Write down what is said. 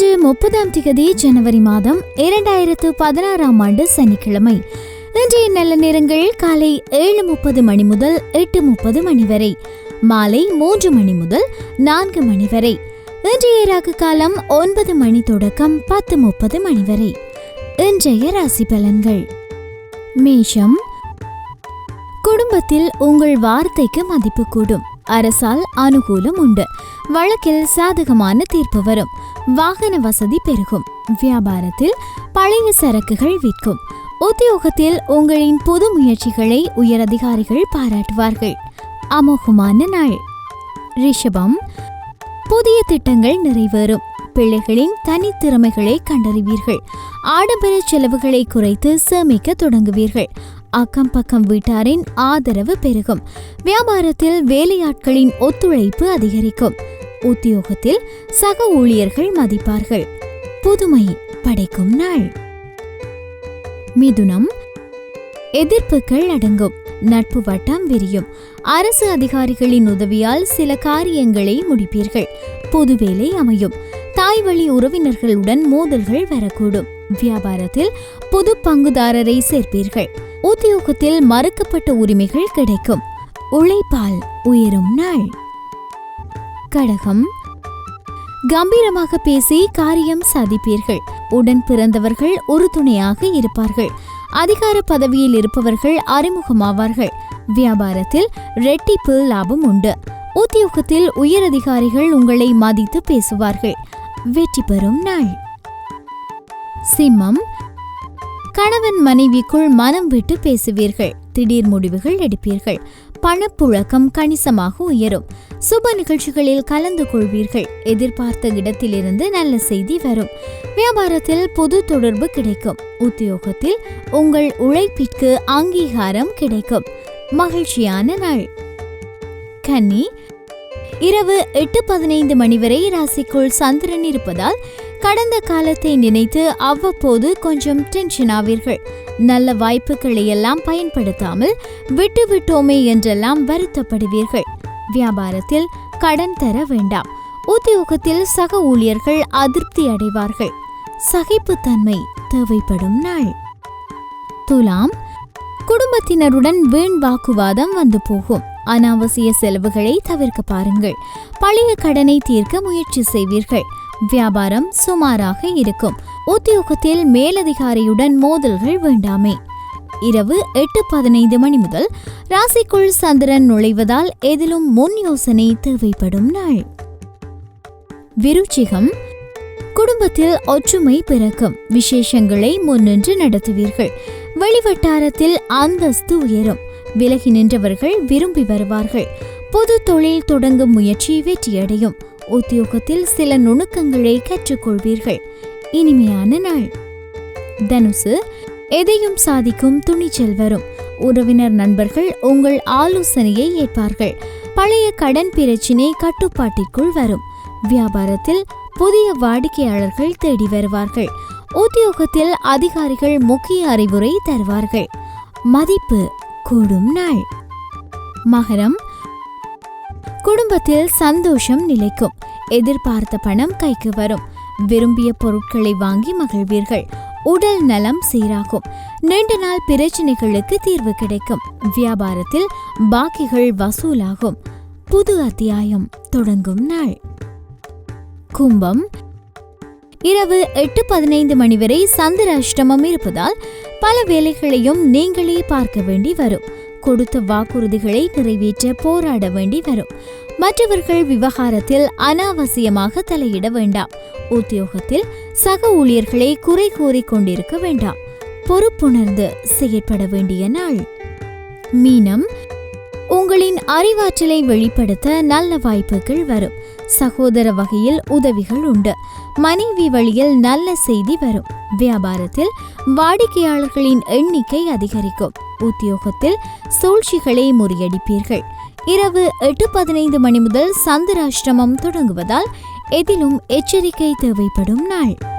முப்பதாம் திகதி ஜனவரி மாதம் இரண்டாயிரத்து பதினாறாம் ஆண்டு சனிக்கிழமை. இன்றைய நல்ல நேரங்கள் காலை ஏழு முப்பது மணி முதல் எட்டு முப்பது மணி வரை. மாலை மூன்று மணி முதல் நான்கு மணி வரை. இன்றைய ராகு காலம் ஒன்பது மணி தொடக்கம் பத்து முப்பது மணி வரை. இன்றைய ராசி பலன்கள். மேஷம். குடும்பத்தில் உங்கள் வார்த்தைக்கு மதிப்பு கூடும். அரசால் அனுகூலம் உண்டு. வழக்கில் சாதகமான தீர்ப்பு வரும். வாகன வசதி பெருகும். வியாபாரத்தில் பழைய சரக்குகள் விற்கும். உத்தியோகத்தில் உங்களின் புது முயற்சிகளை உயரதிகாரிகள் பாராட்டுவார்கள். அமோகமான நாள். ரிஷபம். புதிய திட்டங்கள் நிறைவேறும். பிள்ளைகளின் தனித்திறமைகளை கண்டறிவீர்கள். ஆடம்பர செலவுகளை குறைத்து சேமிக்க தொடங்குவீர்கள். அக்கம் பக்கம் வீட்டாரின் ஆதரவு பெருகும். வியாபாரத்தில் வேலையாட்களின் ஒத்துழைப்பு அதிகரிக்கும். உத்தியோகத்தில் சக ஊழியர்கள் மதிப்பார்கள். புதுமை படைக்கும் நாள். மிதுனம். எதிர்ப்புகள் அடங்கும். நட்பு வட்டம் விரியும். அரசு அதிகாரிகளின் உதவியால் சில காரியங்களை முடிப்பீர்கள். பொது வேலை அமையும். தாய் வழி உறவினர்களுடன் மோதல்கள் வரக்கூடும். வியாபாரத்தில் புது பங்குதாரரை சேர்ப்பீர்கள். உத்தியோகத்தில் மறுக்கப்பட்ட உரிமைகள் கிடைக்கும். உழைப்பால் உயரும் நாள். கடகம். கம்பீரமாக பேசி காரியம் சாதிப்பீர்கள். உடன் பிறந்தவர்கள் உறுதுணையாக இருப்பார்கள். அதிகார பதவியில் இருப்பவர்கள் அறிமுகமாவார்கள். வியாபாரத்தில் ரெட்டிப்பு லாபம் உண்டு. உத்தியோகத்தில் உயரதிகாரிகள் உங்களை மதித்து பேசுவார்கள். வெற்றி பெறும் நாள். சிம்மம். கணவன் மனைவிக்குள் மனம் விட்டு பேசுவீர்கள். திடீர் முடிவுகள் எடுப்பீர்கள். பணப்புழக்கம் கணிசமாக உயரும். சுப நிகழ்ச்சிகளில் கலந்து கொள்வீர்கள். எதிர்பார்த்த இடத்திலிருந்து நல்ல செய்தி வரும். வியாபாரத்தில் பொது தொடர்பு கிடைக்கும். உத்தியோகத்தில் உங்கள் உழைப்பிற்கு அங்கீகாரம் கிடைக்கும். மகிழ்ச்சியான நாள். கன்னி இரவு எட்டு பதினைந்து மணி வரை ராசிக்குள் சந்திரன் இருப்பதால் கடந்த காலத்தை நினைத்து அவ்வப்போது கொஞ்சம் டென்ஷன் ஆவீர்கள். நல்ல வாய்ப்புகளை எல்லாம் பயன்படுத்தாமல் விட்டு விட்டோமே என்றெல்லாம் வருத்தப்படுவீர்கள். வியாபாரத்தில் கடன் தர வேண்டாம். உத்தியோகத்தில் சக ஊழியர்கள் அதிருப்தி அடைவார்கள். சகிப்புத்தன்மை தேவைப்படும் நாள். துலாம் குடும்பத்தினருடன் வீண் வாக்குவாதம் வந்து போகும். அனாவசிய செலவுகளை தவிர்க்க பாருங்கள். பழைய கடனை தீர்க்க முயற்சி செய்வீர்கள். வியாபாரம் சுமாராக இருக்கும். உத்தியோகத்தில் மேலதிகாரியுடன் மோதல்கள் வேண்டாமே. இரவு எட்டு பதினைந்து மணி முதல் ராசிக்குள் சந்திரன் நுழைவதால் எதிலும் முன் யோசனை தேவைப்படும் நாள். விருச்சிகம். குடும்பத்தில் ஒற்றுமை பிறக்கும். விசேஷங்களை முன்னின்று நடத்துவீர்கள். வெளிவட்டாரத்தில் அந்தஸ்து உயரும். விலகி நின்றவர்கள் விரும்பி வருவார்கள். பொது தொழில் தொடங்கும் முயற்சி வெற்றியடையும். உத்தியோகத்தில் சில நுணுக்கங்களை கற்றுக்கொள்வீர்கள். இனிமையான நாள். தனுசு எதையும் சாதிக்கும் துணிச்சல் வரும். உறவினர் நண்பர்கள் உங்கள் ஆலோசனையை ஏற்பார்கள். பழைய கடன் பிரச்சினை கட்டுப்பாட்டிற்குள் வரும். வியாபாரத்தில் புதிய வாடிக்கையாளர்கள் தேடி வருவார்கள். உத்தியோகத்தில் அதிகாரிகள் முக்கிய அறிவுரை தருவார்கள். மதிப்பு கூடும் நாள். மகரம் குடும்பத்தில் சந்தோஷம் நிலைக்கும். எதிர்பார்த்த பணம் கைக்கு வரும். விரும்பிய பொருட்களை வாங்கி மகிழ்வீர்கள். உடல் நலம் சீராகும். நீண்ட நாள் பிரச்சனைகளுக்கு தீர்வு கிடைக்கும். வியாபாரத்தில் பாக்கிகள் வசூலாகும். புது அத்தியாயம் தொடங்கும் நாள். கும்பம். இரவு எட்டு பதினைந்து மணி வரை சந்திர அஷ்டமம் இருப்பதால் பல வேலைகளையும் நீங்களே பார்க்க வேண்டி வரும். கொடுத்த வாக்குறுதிகளை நிறைவேற்ற போராட வேண்டி வரும். மற்றவர்கள் விவகாரத்தில் அனாவசியமாக தலையிட வேண்டாம். உத்தியோகத்தில் சக ஊழியர்களை குறை கூறிக் கொண்டிருக்க வேண்டாம். பொறுப்புணர்ந்து செயற்பட வேண்டிய நாள். மீனம் உங்களின் அறிவாற்றலை வெளிப்படுத்த நல்ல வாய்ப்புகள் வரும். சகோதர வகையில் உதவிகள் உண்டு. மனைவி வழியில் நல்ல செய்தி வரும். வியாபாரத்தில் வாடிக்கையாளர்களின் எண்ணிக்கை அதிகரிக்கும். உத்தியோகத்தில் சூழ்ச்சிகளை முறியடிப்பீர்கள். இரவு எட்டு பதினைந்து மணி முதல் சந்திராஷ்டிரமம் தொடங்குவதால் எதிலும் எச்சரிக்கை தேவைப்படும் நாள்.